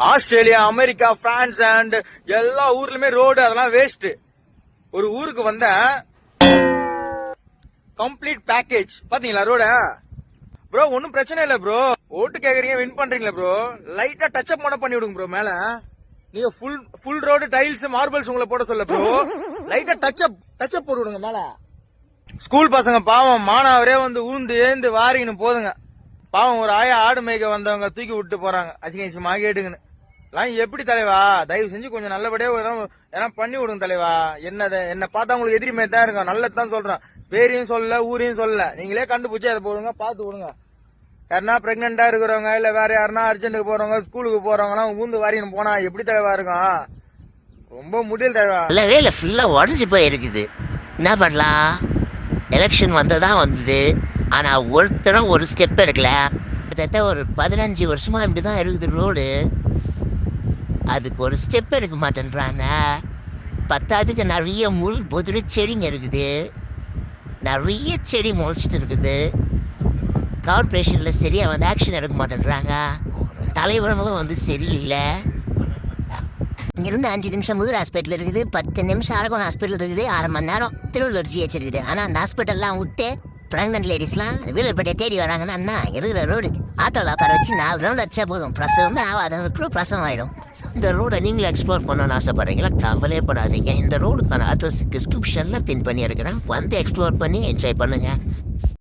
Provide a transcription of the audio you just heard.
Australia America France and எல்லா ஊர்லயுமே road அதெல்லாம் waste ஒரு ஊருக்கு வந்த கம்ப்ளீட் பேக்கேஜ் பாத்தீங்களா ரோட ப்ரோ ஒன்னும் பிரச்சனை இல்ல ப்ரோ ஓட்டு கேக்குறீங்க வின் பண்றீங்களா ப்ரோ லைட்டா டச் அப் மட்டும் பண்ணி விடுங்க ப்ரோ மேல. நீங்க full full road tiles marbles உங்களை போட சொல்ல ப்ரோ லைட்டா டச் அப் டச் அப் போட்டு விடுங்க மேல. ஸ்கூல் பசங்க பாவம் மானாவரே வந்து ஊந்து ஏந்து வாரின்னு போதுங்க. பாவம் ஒரு ஆயா ஆடு மேய்க்க வந்தவங்க தூக்கி விட்டு போறாங்க. அசிங்கமா கேட்டுங்கன்னு எல்லாம் எப்படி தலைவா? தயவு செஞ்சு கொஞ்சம் நல்லபடியா ஏன்னா பண்ணி விடுங்க தலைவா. என்னதை என்ன பார்த்தா உங்களுக்கு எதிரி மாதிரி தான் இருக்கும். நல்லதான் சொல்றேன். பேரையும் சொல்லல ஊரையும் சொல்லல. நீங்களே கண்டுபிடிச்சி அதை போடுங்க பார்த்து விடுங்க. யாருன்னா பிரெக்னெண்டா இருக்கிறவங்க இல்ல வேற யாருன்னா அர்ஜென்ட்டுக்கு போறவங்க ஸ்கூலுக்கு போறவங்க எல்லாம் ஊந்து வாரின்னு போனா எப்படி தலைவா இருக்கும்? ரொம்ப முடியல தலைவா. இல்ல வேலை ஃபுல்லாக உடஞ்சி போயிருக்குது. என்ன பண்ணலாம்? எலெக்ஷன் வந்ததான் வந்தது. ஆனால் ஒருத்தரும் ஒரு ஸ்டெப் எடுக்கல. கிட்டத்தட்ட ஒரு பதினஞ்சு வருஷமா இப்படி தான் இருக்குது ரோடு அதுக்கு ஒரு ஸ்டெப் எடுக்க மாட்டேன்றாங்க. பத்தாவதுக்கு நிறைய முள் பொதுரு செடிங்க இருக்குது. நிறைய செடி முளைச்சிட்டு இருக்குது. கார்பரேஷனில் சரியாக வந்து ஆக்ஷன் எடுக்க மாட்டேன்றாங்க. தலைவர்களும் வந்து சரியில்லை. இங்கிருந்து அஞ்சு நிமிஷம் முதல் ஹாஸ்பிட்டல் இருக்குது. பத்து நிமிஷம் அரகோன் ஹாஸ்பிட்டல் இருக்குது. அரை மணி நேரம் திருவள்ளூர் ஜிஹெச் இருக்குது. ஆனால் அந்த ஹாஸ்பிட்டல்லாம் விட்டு ப்ரெக்னென்ட் லேடிஸ்லாம் வீரப்பட்டியை தேடி வராங்கன்னா அண்ணா இருக்கிற ரோடு ஆட்டோவில் உட்கார வச்சு நாலு ரவுண்ட் அடிச்சா போதும். பிரசவமே ஆகாதவங்களுக்கும் பிரசவம் ஆகிடும் இந்த ரோடை நீங்களும் எக்ஸ்ப்ளோர் பண்ணணும்னு ஆசைப்படுறீங்களா? கவலையே படாதீங்க. இந்த ரோடுக்கான அட்ரஸ் டிஸ்கிரிப்ஷனில் பின் பண்ணியிருக்கிறேன். வந்து எக்ஸ்ப்ளோர் பண்ணி என்ஜாய் பண்ணுங்கள்